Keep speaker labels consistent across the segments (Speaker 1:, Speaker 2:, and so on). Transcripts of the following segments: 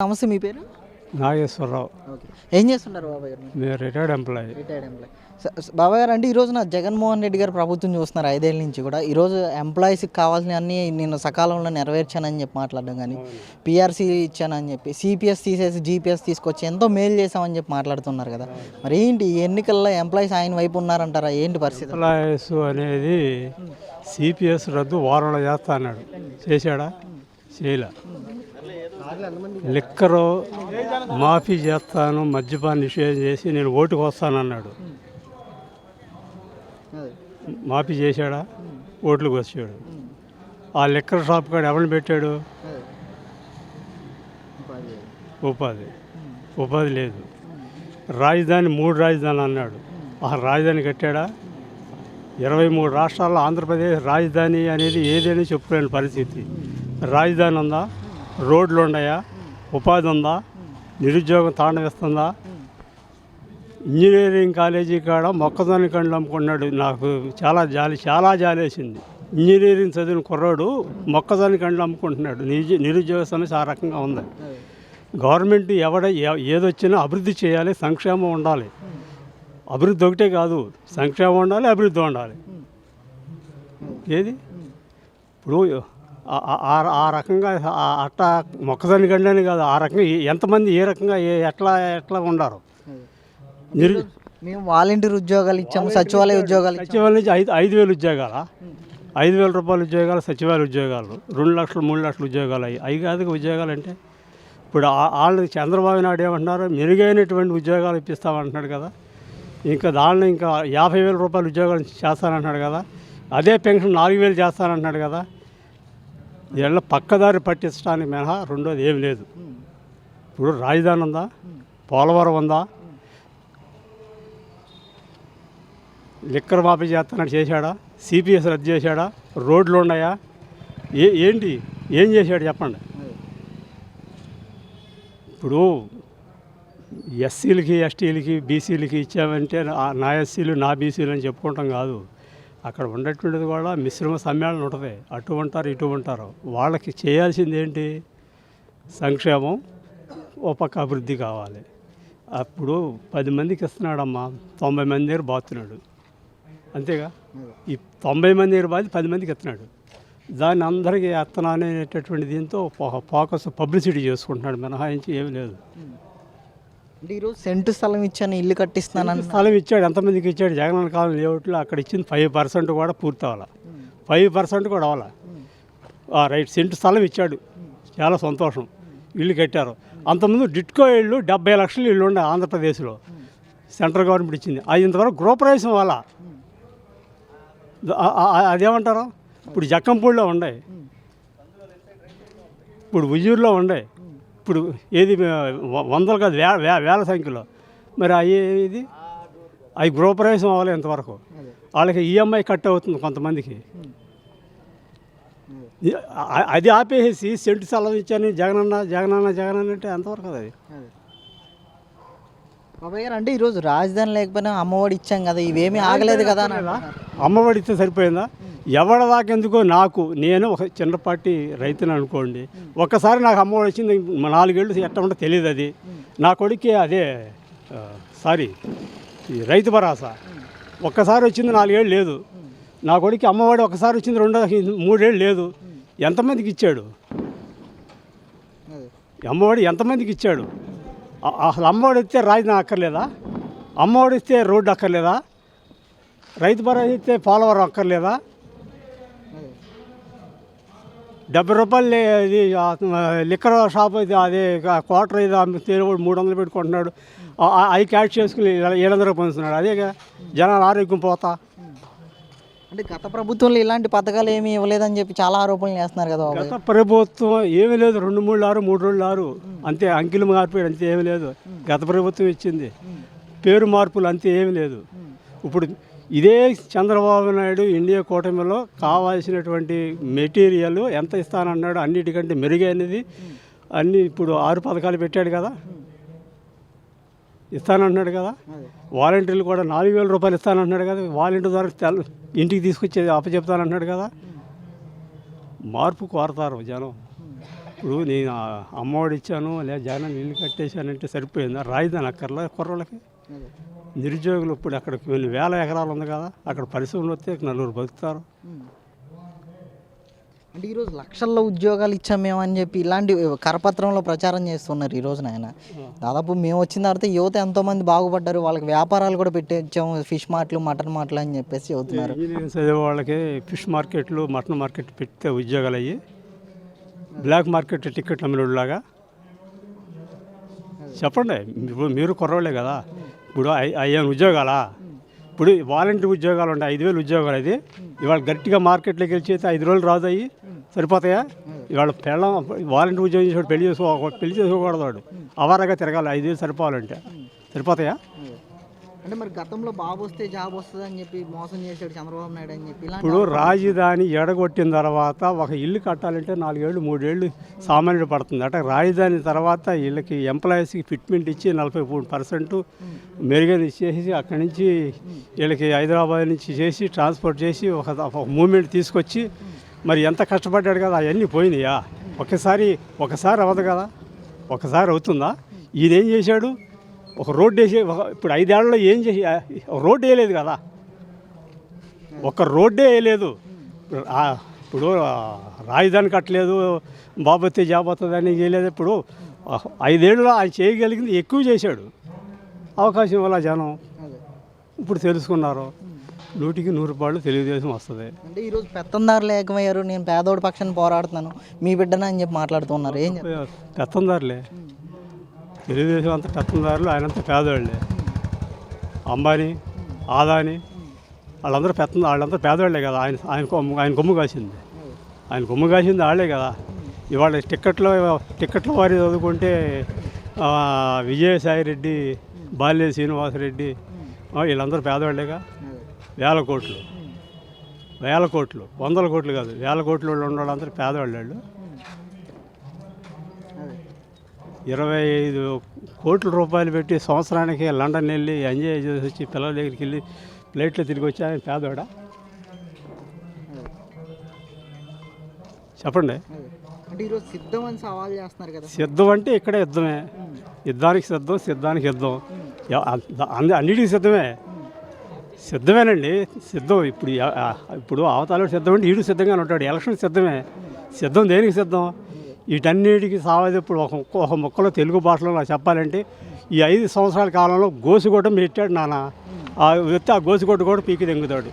Speaker 1: నమస్తే మీ పేరు?
Speaker 2: నాగేశ్వరరావు.
Speaker 1: ఏం చేస్తుంటారు బాబాయ్ గారు?
Speaker 2: రిటైర్డ్ ఎంప్లాయీ
Speaker 1: రిటైర్డ్ ఎంప్లాయ్ బాబాయ్ గారు అంటే ఈ రోజున జగన్మోహన్ రెడ్డి గారు ప్రభుత్వం చూస్తున్నారు ఐదేళ్ళ నుంచి కూడా. ఈ రోజు ఎంప్లాయీస్కి కావాల్సిన అన్ని నేను సకాలంలో నెరవేర్చానని చెప్పి మాట్లాడడం కానీ పిఆర్సీ ఇచ్చానని చెప్పి సిపిఎస్ తీసేసి జీపీఎస్ తీసుకొచ్చి ఎంతో మేలు చేసామని చెప్పి మాట్లాడుతున్నారు కదా. మరి ఏంటి ఈ ఎన్నికల్లో ఎంప్లాయీస్ ఆయన వైపు ఉన్నారంటారా? ఏంటి పరిస్థితి?
Speaker 2: ఎంప్లాయీస్ అనేది సిపిఎస్ రద్దు వారంలో చేస్తా అన్నాడు. చేశాడా? చేయలే. లిక్కరు మాఫీ చేస్తాను మద్యపాన్ని నిషేధం చేసి నేను ఓటుకు వస్తానన్నాడు. మాఫీ చేశాడా? ఓట్లకు వచ్చాడు. ఆ లిక్కర్ షాప్ కాడ ఎవరిని పెట్టాడు? ఉపాధి. ఉపాధి. లేదు. రాజధాని మూడు రాజధాని అన్నాడు. ఆ రాజధాని కట్టాడా? ఇరవై మూడు రాష్ట్రాల్లో ఆంధ్రప్రదేశ్ రాజధాని అనేది ఏదైనా చెప్పుకోలేని పరిస్థితి. రాజధాని ఉందా? రోడ్లు ఉన్నాయా? ఉపాధి ఉందా? నిరుద్యోగం తాండవిస్తుందా ఇంజనీరింగ్ కాలేజీ కాడ మొక్కజొన్న కండ్లు అమ్ముకున్నాడు. నాకు చాలా జాలి చాలా జాలేసింది. ఇంజనీరింగ్ చదివిన కుర్రాడు మొక్కజొన్న కండ్లు అమ్ముకుంటున్నాడు. నిరుద్యో నిరుద్యోగ సమస్య ఆ రకంగా ఉంది. గవర్నమెంట్ ఎవడ ఏదొచ్చినా అభివృద్ధి చేయాలి సంక్షేమం ఉండాలి. అభివృద్ధి ఒకటే కాదు. సంక్షేమం ఉండాలి అభివృద్ధి ఉండాలి. ఏది? ఇప్పుడు ఆ- రకంగా అట్లా మొక్కజొన్న గండని కాదు ఆ రకంగా ఎంతమంది ఏ రకంగా ఎట్లా ఎట్లా ఉండారు?
Speaker 1: మేము వాలంటీర్ ఉద్యోగాలు ఇచ్చాము సచివాలయ ఉద్యోగాలు.
Speaker 2: సచివాలయం నుంచి ఐదు ఐదు వేలు ఉద్యోగాల? ఐదు వేల రూపాయల ఉద్యోగాలు సచివాలయ ఉద్యోగాలు రెండు లక్షలు మూడు లక్షల ఉద్యోగాలు అవి అవి కాదు ఉద్యోగాలు అంటే ఇప్పుడు వాళ్ళు చంద్రబాబు నాయుడు ఏమంటున్నారు? మెరుగైనటువంటి ఉద్యోగాలు ఇప్పిస్తామంటున్నాడు కదా. ఇంకా దానిలో ఇంకా యాభై వేల రూపాయల ఉద్యోగాలు చేస్తానంటున్నాడు కదా. అదే పెన్షన్ నాలుగు వేలు చేస్తానంటున్నాడు కదా. వీళ్ళ పక్కదారి పట్టించడానికి మినహా రెండోది ఏం లేదు. ఇప్పుడు రాజధాని ఉందా? పోలవరం ఉందా? లిక్కర్ మాఫీ చేస్తానని చేశాడా? సిపిఎస్ రద్దు చేశాడా? రోడ్లు ఉన్నాయా? ఏ ఏంటి? ఏం చేశాడు చెప్పండి. ఇప్పుడు ఎస్సీలకి ఎస్టీలకి బీసీలకి ఇచ్చామంటే నా- నా ఎస్సీలు నా బీసీలు అని చెప్పుకుంటాం కాదు. అక్కడ ఉండేటువంటిది కూడా మిశ్రమ సమ్మేళనం ఉంటుంది. అటు ఉంటారు ఇటు ఉంటారు. వాళ్ళకి చేయాల్సింది ఏంటి? సంక్షేమం ఒక పక్క అభివృద్ధి కావాలి. అప్పుడు పది మందికి ఇస్తున్నాడమ్మా. తొంభై మంది దగ్గర బాగుతున్నాడు అంతేగా? ఈ తొంభై మంది దగ్గర బాధి పది మందికి ఇస్తున్నాడు. దాన్ని అందరికీ ఎత్తనా అనేటటువంటి దీంతో ఫో- ఫోకస్ పబ్లిసిటీ చేసుకుంటున్నాడు. మినహాయించి ఏమీ లేదు.
Speaker 1: అంటే ఈరోజు సెంటు స్థలం ఇచ్చాను ఇల్లు కట్టిస్తున్నాను
Speaker 2: స్థలం ఇచ్చాడు ఎంతమందికి ఇచ్చాడు? జగన్ కాలం లేఅవుట్లో అక్కడ ఇచ్చింది ఫైవ్ పర్సెంట్ కూడా పూర్తి అవ్వాలి ఫైవ్ పర్సెంట్ కూడా అవ్వాలి రైట్ సెంటు స్థలం ఇచ్చాడు. చాలా సంతోషం. ఇల్లు కట్టారు. అంతకుముందు డిట్కో ఇళ్ళు డెబ్బై లక్షలు ఇల్లు ఉండే ఆంధ్రప్రదేశ్లో. సెంట్రల్ గవర్నమెంట్ ఇచ్చింది. అది ఇంతవరకు గృహప్రవేశం వల్ల అదేమంటారు? ఇప్పుడు జక్కంపూడిలో ఉన్నాయి ఇప్పుడు ఉయ్యూరులో ఉన్నాయి ఇప్పుడు ఏది వందలు కాదు వే వే- వేల సంఖ్యలో. మరి అవి ఇది అవి గృహప్రవేశం అవ్వాలి ఇంతవరకు. వాళ్ళకి ఈఎంఐ కట్ అవుతుంది కొంతమందికి. అది ఆపేసి సెంటు సెలవు ఇచ్చాను జగనన్న జగనన్న జగనన్న అంటే ఎంతవరకు అది.
Speaker 1: బాబాయ్ గారు అంటే ఈరోజు రాజధాని లేకపోయినా అమ్మఒడి ఇచ్చాం కదా ఇవేమీ ఆగలేదు కదా.
Speaker 2: అమ్మఒడి ఇస్తే సరిపోయిందా? ఎవరి దాకెందుకో నాకు నేను ఒక చిన్నపాటి రైతుని అనుకోండి ఒక్కసారి నాకు అమ్మఒడి వచ్చింది మ- నాలుగేళ్ళు ఎట్లా ఉంటే తెలియదు అది. నా కొడుక్కి అదే సారీ ఈ రైతు భరోసా. ఒక్కసారి వచ్చింది నాలుగేళ్ళు లేదు. నా కొడుక్కి అమ్మఒడి ఒకసారి వచ్చింది రెండో మూడేళ్ళు లేదు. ఎంతమందికి ఇచ్చాడు? అమ్మఒడి ఎంతమందికి ఇచ్చాడు? అసలు అమ్మఒడి ఇస్తే రాజధాని అక్కర్లేదా? అమ్మఒడి ఇస్తే రోడ్డు అక్కర్లేదా? రైతు భరోసా ఇస్తే పోలవరం అక్కర్లేదా? డెబ్బై రూపాయలు ఇది లిక్కర్ షాప్ అయితే అదే క్వార్టర్ ఇది అమ్మితే కూడా మూడు వందలు పెట్టుకుంటున్నాడు. అవి క్యాష్ చేసుకుని ఏడు వందలు పొందుతున్నాడు అదేగా జనాలు ఆరోగ్యం పోతా.
Speaker 1: అంటే గత ప్రభుత్వంలో ఇలాంటి పథకాలు ఏమీ ఇవ్వలేదని చెప్పి చాలా ఆరోపణలు చేస్తున్నారు కదా
Speaker 2: గత ప్రభుత్వం ఏమీ లేదు. రెండు మూడు ఆరు మూడు రోజులు ఆరు అంతే అంకిలు మార్పు అంతే ఏమీ లేదు. గత ప్రభుత్వం ఇచ్చింది. పేరు మార్పులు అంతే ఏమీ లేదు. ఇప్పుడు ఇదే చంద్రబాబు నాయుడు ఇండియా కూటమిలో కావాల్సినటువంటి మెటీరియల్ ఎంత ఇస్తానన్నాడు అన్నిటికంటే మెరుగైనది. అన్ని ఇప్పుడు ఆరు పథకాలు పెట్టాడు కదా. ఇస్తానంటున్నాడు కదా. వాలంటీర్లు కూడా నాలుగు వేల రూపాయలు ఇస్తానంటున్నాడు కదా. వాలంటీర్ ద్వారా ఇంటికి తీసుకొచ్చేది అప్పచెప్తానంటున్నాడు కదా. మార్పు కోరతారు జనం. ఇప్పుడు నేను అమ్మఒడి ఇచ్చాను లేదా జగన్ ఇల్లు కట్టేశానంటే సరిపోయిందా? రాజధాని అక్కర్లా కుర్రోళ్ళకి? నిరుద్యోగులు ఇప్పుడు అక్కడ కొన్ని వేల ఎకరాలు ఉంది కదా. అక్కడ పరిశ్రమలు వస్తే నలుగురు బతుకుతారు.
Speaker 1: అంటే ఈరోజు లక్షల్లో ఉద్యోగాలు ఇచ్చాం మేము అని చెప్పి ఇలాంటి కరపత్రంలో ప్రచారం చేస్తున్నారు ఈ రోజున ఆయన దాదాపు మేము వచ్చిన తర్వాత యువత ఎంతోమంది బాగుపడ్డారు వాళ్ళకి వ్యాపారాలు కూడా పెట్టించాము ఫిష్ మార్ట్లు మటన్ మార్ట్లు అని చెప్పేసి చెబుతున్నారు.
Speaker 2: చదివే వాళ్ళకి ఫిష్ మార్కెట్లు మటన్ మార్కెట్ పెడితే ఉద్యోగాలు అయ్యి బ్లాక్ మార్కెట్ టికెట్లు అమ్మినలాగా చెప్పండి ఇప్పుడు మీరు కుర్రోళ్ళే కదా ఇప్పుడు ఐ- అయ్యాను ఉద్యోగాలా? ఇప్పుడు వాలంటీర్ ఉద్యోగాలు ఉంటాయి ఐదు వేలు ఉద్యోగాలు అది ఇవాళ గట్టిగా మార్కెట్లోకి వెళ్ళి చేస్తే ఐదు రోజులు రాదు అయ్యి సరిపోతాయా? ఇవాళ పెళ్ళం వాలంటీర్ ఉద్యోగం చేసేవాడు పెళ్ళి చేసుకో పెళ్ళి చేసుకోకూడదు వాడు. అవారగా తిరగాలి ఐదు వేలు సరిపోవాలంటే. సరిపోతాయా?
Speaker 1: అంటే మరి గతంలో బాబు వస్తే జాబ్ వస్తుంది అని చెప్పి మోసం చేశాడు చంద్రబాబు నాయుడు అని చెప్పి
Speaker 2: ఇప్పుడు రాజధాని ఎడగొట్టిన తర్వాత ఒక ఇల్లు కట్టాలంటే నాలుగేళ్ళు మూడేళ్ళు సామాన్యుడు పడుతుంది. అంటే రాజధాని తర్వాత వీళ్ళకి ఎంప్లాయీస్కి ఫిట్మెంట్ ఇచ్చి నలభై మూడు పర్సెంట్ మెరుగైన ఇచ్చేసి అక్కడి నుంచి వీళ్ళకి హైదరాబాద్ నుంచి చేసి ట్రాన్స్పోర్ట్ చేసి ఒక మూమెంట్ తీసుకొచ్చి మరి ఎంత కష్టపడ్డాడు కదా అవన్నీ పోయినాయా? ఒకసారి ఒకసారి అవ్వదు కదా? ఒకసారి అవుతుందా? ఈయన ఏం చేశాడు? ఒక రోడ్డు వేసి ఒక- ఇప్పుడు ఐదేళ్ళలో ఏం చేసి ఒక రోడ్డు వేయలేదు కదా? ఒక్క రోడ్డే వేయలేదు. ఇప్పుడు రాజధాని కట్టలేదు జాబ్ వస్తుందని చేయలేదు. ఇప్పుడు ఐదేళ్ళలో ఆయన చేయగలిగింది ఎక్కువ చేశాడు. అవకాశం వల్ల జనం. ఇప్పుడు తెలుసుకున్నారు. నూటికి నూరు రూపాయలు తెలుగుదేశం వస్తుంది.
Speaker 1: అంటే ఈరోజు పెత్తందారులు ఏకమయ్యారు నేను పేదోడి పక్షాన్ని పోరాడుతున్నాను మీ బిడ్డన అని చెప్పి మాట్లాడుతున్నారు ఏం
Speaker 2: పెత్తందారులే. తెలుగుదేశం అంతా పెత్తందారులు ఆయనంతా పేదవాళ్ళే అంబానీ ఆదాని వాళ్ళందరూ పెత్త వాళ్ళంతా పేదవాళ్ళే కదా ఆయన ఆయన కొమ్ము ఆయన కొమ్ము కాసింది. ఆయన కొమ్ము కాసింది వాళ్ళే కదా. ఇవాళ టిక్కెట్లో టిక్కెట్ల వారి చదువుకుంటే విజయసాయి రెడ్డి బాల్య శ్రీనివాసరెడ్డి వీళ్ళందరూ పేదవాళ్ళేగా వేల కోట్లు. వేల కోట్లు. వందల కోట్లు కాదు. వేల కోట్లు వాళ్ళు వాళ్ళందరూ పేదవాళ్ళు వాళ్ళు ఇరవై ఐదు కోట్ల రూపాయలు పెట్టి సంవత్సరానికి లండన్ వెళ్ళి ఎంజాయ్ చేసి వచ్చి పిల్లల దగ్గరికి వెళ్ళి ప్లేట్లో తిరిగి వచ్చి ఆయన పేదవాడా? చెప్పండి.
Speaker 1: సిద్ధం
Speaker 2: అంటే ఇక్కడే యుద్ధమే. యుద్ధానికి సిద్ధం సిద్ధానికి యుద్ధం. అన్నిటికీ సిద్ధమే. సిద్ధమేనండి. సిద్ధం ఇప్పుడు ఇప్పుడు అవతాలో సిద్ధం అంటే ఈడు సిద్ధంగానే ఉంటాడు. ఎలక్షన్ సిద్ధమే. సిద్ధం దేనికి సిద్ధం? వీటన్నిటికి సావది ఇప్పుడు ఒక ఒక మొక్కలో తెలుగు భాషలో నాకు చెప్పాలంటే ఈ ఐదు సంవత్సరాల కాలంలో గోసుగొట్టం పెట్టాడు నాన్న. ఆ వ్యక్తి ఆ గోసుగొట్టు కూడా పీకి దెంగుతాడు.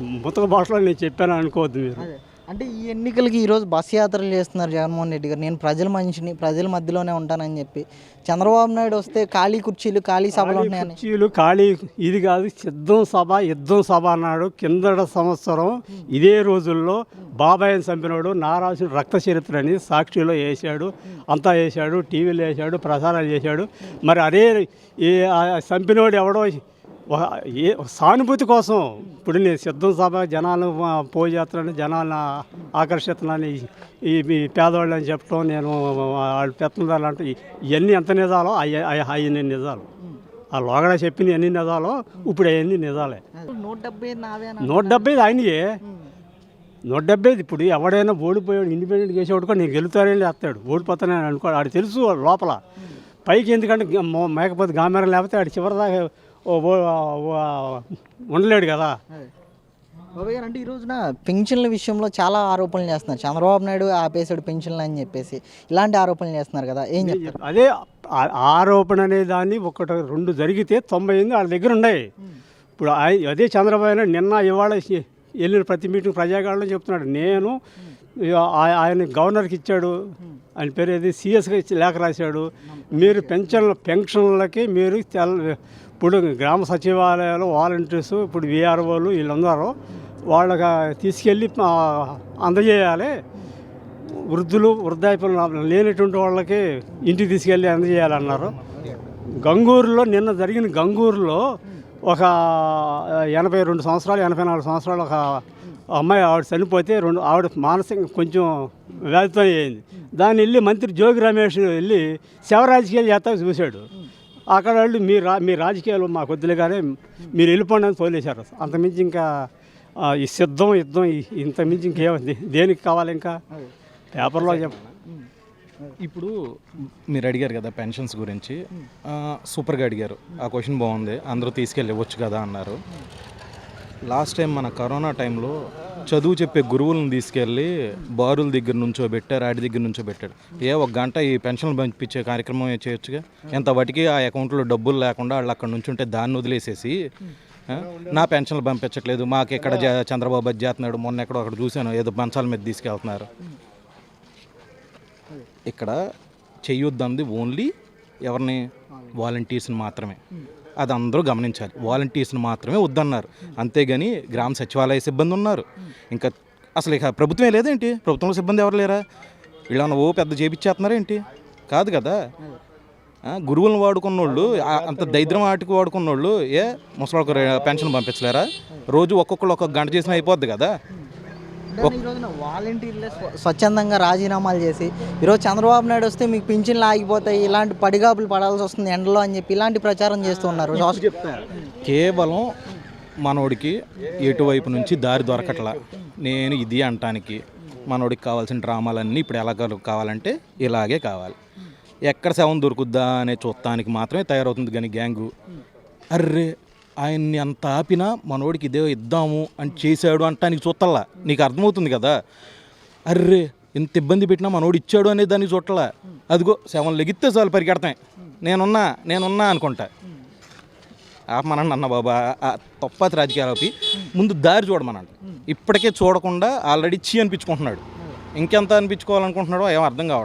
Speaker 2: ముతక భాషలో నేను చెప్పాను అనుకోవద్దు మీరు.
Speaker 1: అంటే ఈ ఎన్నికలకి ఈరోజు బస్ యాత్రలు చేస్తున్నారు జగన్మోహన్ రెడ్డి గారు. నేను ప్రజల మనిషిని ప్రజల మధ్యలోనే ఉంటానని చెప్పి. చంద్రబాబు నాయుడు వస్తే ఖాళీ కుర్చీలు ఖాళీ సభలు ఉన్నాయని.
Speaker 2: కుర్చీలు ఖాళీ ఇది కాదు సిద్ధం సభ యుద్ధం సభ అన్నాడు కిందట సంవత్సరం. ఇదే రోజుల్లో బాబాయ్ని చంపినాడు నారాసుడు రక్త చరిత్ర అని సాక్షిలో వేసాడు అంతా వేసాడు టీవీలో వేసాడు ప్రసారాలు చేశాడు. మరి అదే చంపినోడు ఎవడో ఏ సానుభూతి కోసం ఇప్పుడు నేను సిద్ధం సభ జనాలు పోజేస్తున్నాను జనాలను ఆకర్షిస్తున్నాను ఈ- పేదవాళ్ళు అని చెప్పడం నేను వాళ్ళు పెత్తనాలు అంటే ఇవన్నీ ఎంత నిజాలో అవన్నీ నిజాలు. ఆ లోగడ చెప్పిన ఎన్ని నిజాలో ఇప్పుడు అవన్నీ నిజాలే.
Speaker 1: నూట డెబ్బై
Speaker 2: ఆయనయే. నూట డెబ్బై ఇప్పుడు ఎవడైనా ఓడిపోయాడు ఇండిపెండెంట్ చేసేవాడు కూడా నేను గెలుతానని వేస్తాడు ఓడిపోతానని అనుకో ఆడు తెలుసు లోపల. పైకి ఎందుకంటే మేకపోతే గామెరం లేకపోతే ఆడు చివరిదాకా ఉండలేడు కదా.
Speaker 1: అదే. బాబాయ్ గారు అంటే ఈ రోజున పెన్షన్ల విషయంలో చాలా ఆరోపణలు చేస్తున్నారు. చంద్రబాబు నాయుడు ఆపేశాడు పెన్షన్లు అని చెప్పేసి. ఇలాంటి ఆరోపణలు చేస్తున్నారు కదా. ఏం చెప్తారు?
Speaker 2: అదే ఆరోపణ అనే దాన్ని ఒకటి రెండు జరిగితే తొంభై ఎనిమిది వాళ్ళ దగ్గర ఉన్నాయి. ఇప్పుడు అదే చంద్రబాబు నాయుడు నిన్న ఇవాళ వెళ్ళిన ప్రతి మీటింగ్ ప్రజాగాళ్ళలో చెప్తున్నాడు. నేను ఆయన గవర్నర్కి ఇచ్చాడు. ఆయన పేరు ఏది? సిఎస్గా ఇచ్చి లేఖ రాశాడు. మీరు పెన్షన్ పెన్షన్లకి మీరు తెల్ ఇప్పుడు గ్రామ సచివాలయాలు వాలంటీర్స్ ఇప్పుడు విఆర్ఓలు వీళ్ళందరూ వాళ్ళకి తీసుకెళ్ళి అందజేయాలి. వృద్ధులు వృద్ధాప్యం లేనటువంటి వాళ్ళకి ఇంటికి తీసుకెళ్ళి అందజేయాలన్నారు. గంగూరులో నిన్న జరిగిన గంగూరులో ఒక ఎనభై రెండు సంవత్సరాలు ఎనభై నాలుగు సంవత్సరాలు ఒక అమ్మాయి ఆవిడ చనిపోతే రెండు ఆవిడ మానసికంగా కొంచెం వ్యాధితో అయింది. దాన్ని వెళ్ళి మంత్రి జోగి రమేష్ వెళ్ళి శివరాజకీయాలు చేస్తా చూశాడు. అక్కడ వాళ్ళు మీ రా మీ రాజకీయాలు మాకు కానీ మీరు వెళ్ళిపోండి అని తోలేశారు. అంతమించి ఇంకా ఈ సిద్ధం యుద్ధం ఇంతమించి ఇంకేం దే- దేనికి కావాలి ఇంకా? పేపర్లో చెప్ప
Speaker 3: ఇప్పుడు మీరు అడిగారు కదా పెన్షన్స్ గురించి. సూపర్గా అడిగారు. ఆ క్వశ్చన్ బాగుంది. అందరూ తీసుకెళ్ళి ఇవ్వచ్చు కదా అన్నారు. లాస్ట్ టైం మన కరోనా టైంలో చదువు చెప్పే గురువులను తీసుకెళ్ళి బారుల దగ్గర నుంచో పెట్టారు ఆడి దగ్గర నుంచో పెట్టాడు ఏ ఒక గంట ఈ పెన్షన్లు పంపించే కార్యక్రమం చేయొచ్చుగా? ఎంత వాటికి ఆ అకౌంట్లో డబ్బులు లేకుండా వాళ్ళు అక్కడ నుంచి ఉంటే దాన్ని వదిలేసేసి నా పెన్షన్లు పంపించట్లేదు మాకు ఇక్కడ చంద్రబాబు చేస్తున్నాడు మొన్న ఎక్కడో అక్కడ చూశాను ఏదో మంచాల మీద తీసుకెళ్తున్నారు. ఇక్కడ చెయ్యొద్దంది ఓన్లీ ఎవరిని? వాలంటీర్స్ని మాత్రమే. అది అందరూ గమనించాలి. వాలంటీర్స్ని మాత్రమే వద్దన్నారు. అంతేగాని గ్రామ సచివాలయ సిబ్బంది ఉన్నారు. ఇంకా అసలు ఇక ప్రభుత్వమే లేదేంటి? ప్రభుత్వంలో సిబ్బంది ఎవరు లేరా? వీళ్ళని ఓ పెద్ద చేపిచ్చేస్తున్నారా ఏంటి కాదు. కదా గురువులను వాడుకున్న వాళ్ళు అంత దరిద్రం ఆటకు వాడుకున్న వాళ్ళు ఏ ముసలి పెన్షన్ పంపించలేరా? రోజు ఒక్కొక్కరు ఒక్కొక్క గంట చేసిన అయిపోద్ది కదా.
Speaker 1: వాలంటీర్లే స్వ- స్వచ్ఛందంగా రాజీనామాలు చేసి ఈరోజు చంద్రబాబు నాయుడు వస్తే మీకు పింఛన్లు ఆగిపోతాయి ఇలాంటి పడిగాపులు పడాల్సి వస్తుంది ఎండలో అని చెప్పి ఇలాంటి ప్రచారం చేస్తూ ఉన్నారు.
Speaker 3: కేవలం మనోడికి ఎటువైపు నుంచి దారి దొరకట్లా. నేను ఇది అంటానికి మనోడికి కావాల్సిన డ్రామాలన్నీ ఇప్పుడు ఎలా కావాలంటే ఇలాగే కావాలి. ఎక్కడ శవం దొరుకుద్దా అనే చూస్తానికి మాత్రమే తయారవుతుంది కానీ గ్యాంగు. అర్రే! ఆయన్ని అంత ఆపినా మనోడికి ఇదే ఇద్దాము అని చేశాడు అంటానికి చూస్తల్లా నీకు అర్థమవుతుంది కదా? అర్రే ఇంత ఇబ్బంది పెట్టినా మనోడు ఇచ్చాడు అనే దానికి చూడలే అదిగో శవం లెగిస్తే చాలు పరిగెడతాయి నేనున్నా నేనున్నా అనుకుంటా. ఆపమనండి అన్న బాబా ఆ తప్పతి రాజకీయాలపి ముందు దారి చూడమనండి ఇప్పటికే చూడకుండా ఆల్రెడీ చీ అనిపించుకుంటున్నాడు. ఇంకెంత అనిపించుకోవాలనుకుంటున్నాడో ఏం అర్థం కావట్లేదు.